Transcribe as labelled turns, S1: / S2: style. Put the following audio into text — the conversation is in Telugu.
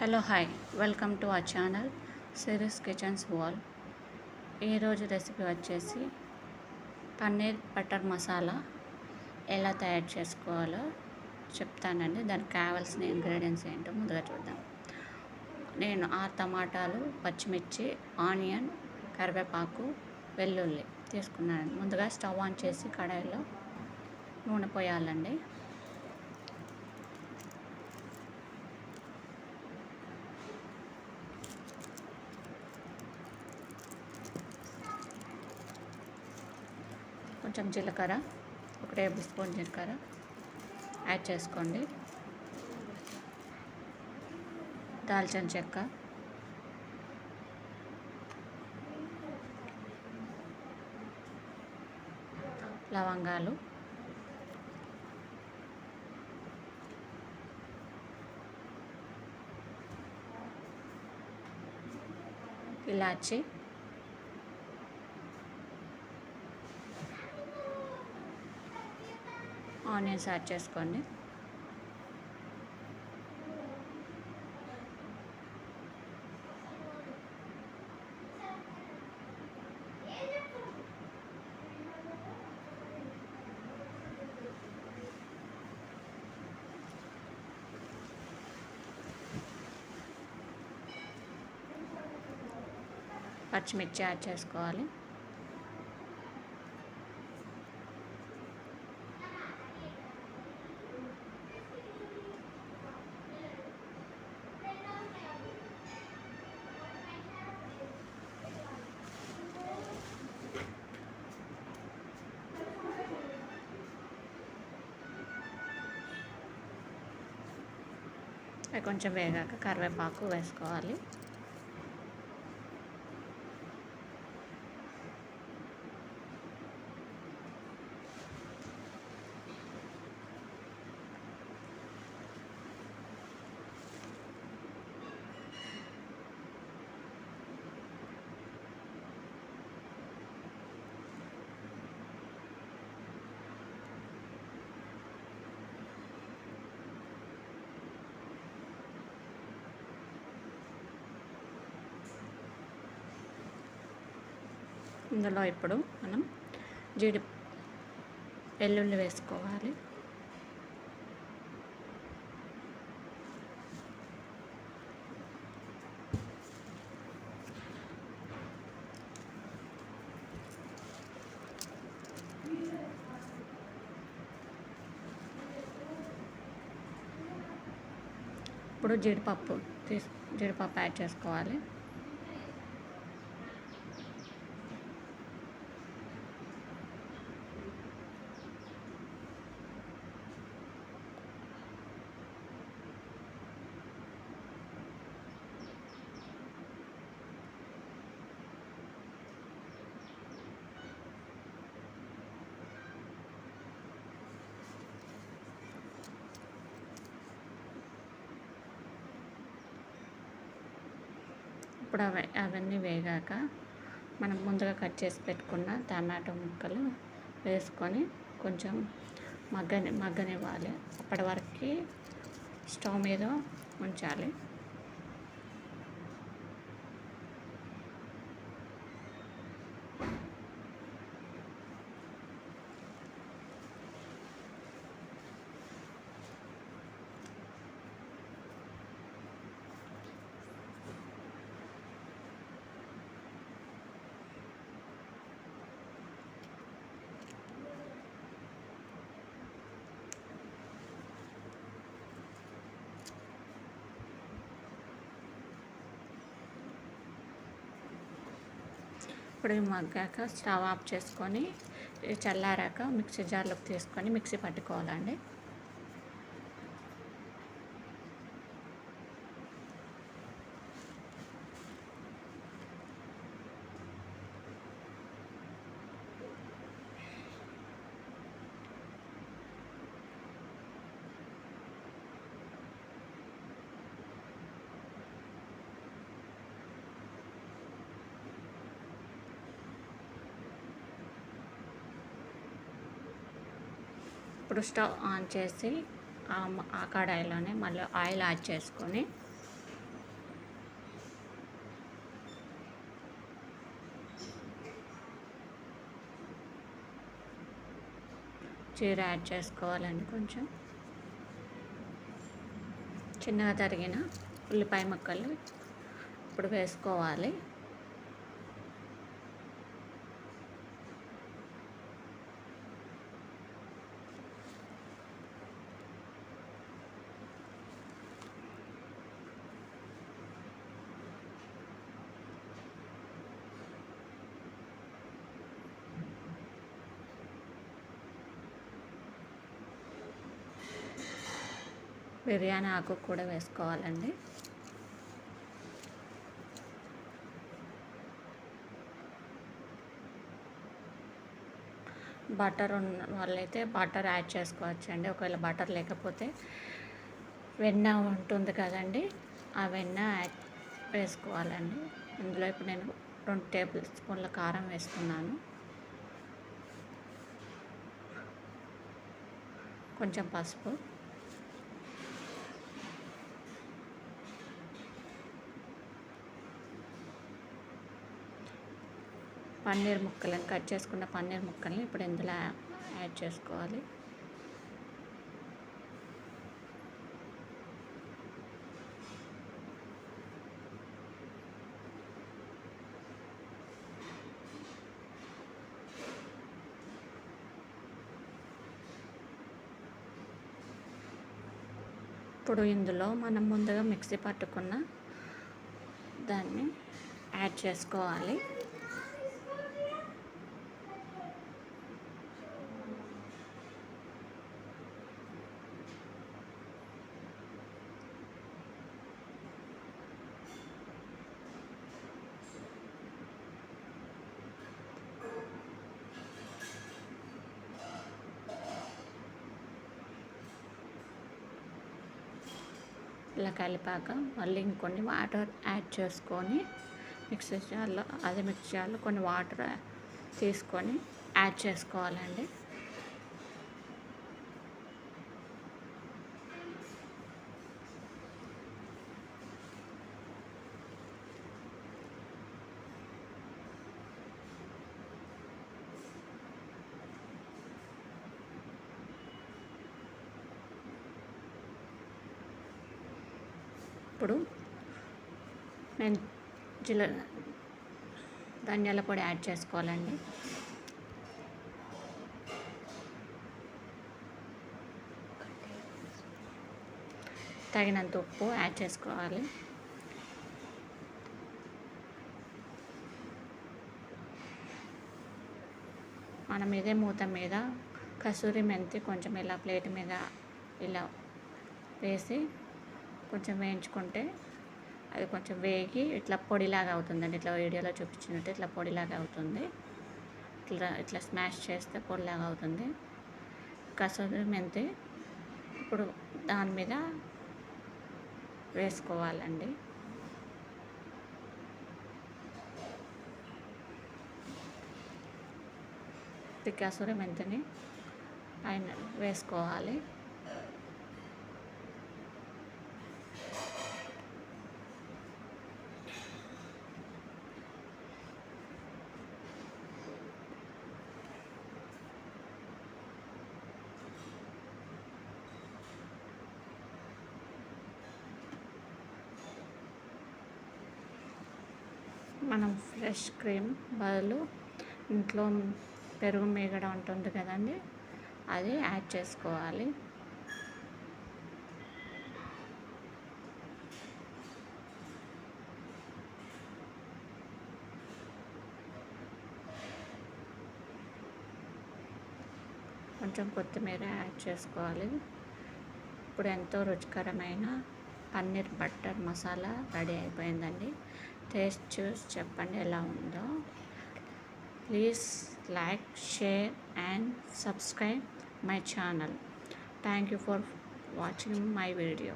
S1: Hello hi welcome to our channel Siri's kitchens wall ఈరోజు రెసిపీ వచ్చేసి పన్నీర్ బటర్ మసాలా ఎలా తయారు చేసుకోవాలో చెప్తానండి. దానికి కావాల్సిన ఇంగ్రీడియంట్స్ ఏంటో ముందుగా చూద్దాం. నేను ఆరు టమాటాలు పచ్చిమిర్చి ఆనియన్ కరివేపాకు వెల్లుల్లి తీసుకున్నాను. ముందుగా స్టవ్ ఆన్ చేసి కడాయిలో నూనె పోయాలండి. కొంచెం జీలకర్ర ఒక టేబుల్ స్పూన్ జీలకర్ర. యాడ్ చేసుకోండి. దాల్చిన చెక్క. లవంగాలు. ఇలాచి. ఆనియన్స్ యాడ్ చేసుకోండి. పచ్చిమిర్చి యాడ్ చేసుకోవాలి. కొంచెం వేగాక కరివేపాకు వేసుకోవాలి. ఇందులో ఇప్పుడు మనం జీడి వెల్లుల్లి వేసుకోవాలి. ఇప్పుడు జీడిపప్పు తీసు జీడిపప్పు యాడ్ చేసుకోవాలి. ఇప్పుడు అవి అవన్నీ వేగాక మనం ముందుగా కట్ చేసి పెట్టుకున్న టమాటో ముక్కలు వేసుకొని కొంచెం మగ్గని మగ్గనివ్వాలి. అప్పటి వరకు స్టవ్ మీద ఉంచాలి. ఇప్పుడు మగ్గాక స్టవ్ ఆఫ్ చేసుకొని చల్లారాక మిక్సీ జార్లోకి తీసుకొని మిక్సీ పట్టుకోవాలండి. ఇప్పుడు స్టవ్ ఆన్ చేసి ఆ కడాయిలోనే మళ్ళీ ఆయిల్ యాడ్ చేసుకొని చీర యాడ్ చేసుకోవాలండి కొంచెం. చిన్నగా తరిగిన ఉల్లిపాయ ముక్కలు ఇప్పుడు వేసుకోవాలి. బిర్యానీ ఆకు కూడా వేసుకోవాలండి. బటర్ ఉన్న వాళ్ళైతే బటర్ యాడ్ చేసుకోవచ్చు అండి ఒకవేళ బటర్ లేకపోతే వెన్న ఉంటుంది కదండి ఆ వెన్న యాడ్ వేసుకోవాలండి. ఇందులో ఇప్పుడు నేను రెండు టేబుల్ స్పూన్ల కారం వేస్తున్నాను కొంచెం పసుపు. పన్నీర్ ముక్కలను కట్ చేసుకున్న పన్నీర్ ముక్కల్ని ఇప్పుడు ఇందులో యాడ్ చేసుకోవాలి. ఇప్పుడు ఇందులో మనం ముందుగా మిక్సీ పట్టుకున్న దాన్ని యాడ్ చేసుకోవాలి. ఇలా కలిపాక మళ్ళీ ఇంకొన్ని వాటర్ యాడ్ చేసుకొని మిక్సీ జార్లో అదే మిక్సీ జార్లో కొన్ని వాటర్ తీసుకొని యాడ్ చేసుకోవాలండి. ఇప్పుడు నేను జీల ధనియాల పొడి యాడ్ చేసుకోవాలండి. తగినంత ఉప్పు యాడ్ చేసుకోవాలి. మనం ఇదే మూత మీద కసూరి మెంతి కొంచెం ఇలా ప్లేట్ మీద ఇలా వేసి కొంచెం వేయించుకుంటే అది కొంచెం వేగి ఇట్లా పొడిలాగా అవుతుందండి. ఇట్లా వీడియోలో చూపించినట్టు ఇట్లా పొడిలాగా అవుతుంది. ఇట్లా ఇట్లా స్మాష్ చేస్తే పొడిలాగా అవుతుంది. కసూరి మెంతి ఇప్పుడు దాని మీద వేసుకోవాలండి. కసూరి మెంతిని పైన వేసుకోవాలి. మనం ఫ్రెష్ క్రీమ్ బదులు ఇంట్లో పెరుగు మీగడ ఉంటుంది కదండి అది యాడ్ చేసుకోవాలి. కొంచెం కొత్తిమీర యాడ్ చేసుకోవాలి. ఇప్పుడు ఎంతో రుచికరమైన పన్నీర్ బటర్ మసాలా రెడీ అయిపోయిందండి. టేస్ట్ చూసి చెప్పండి ఎలా ఉందో. Please like share and subscribe my channel. Thank you for watching my video.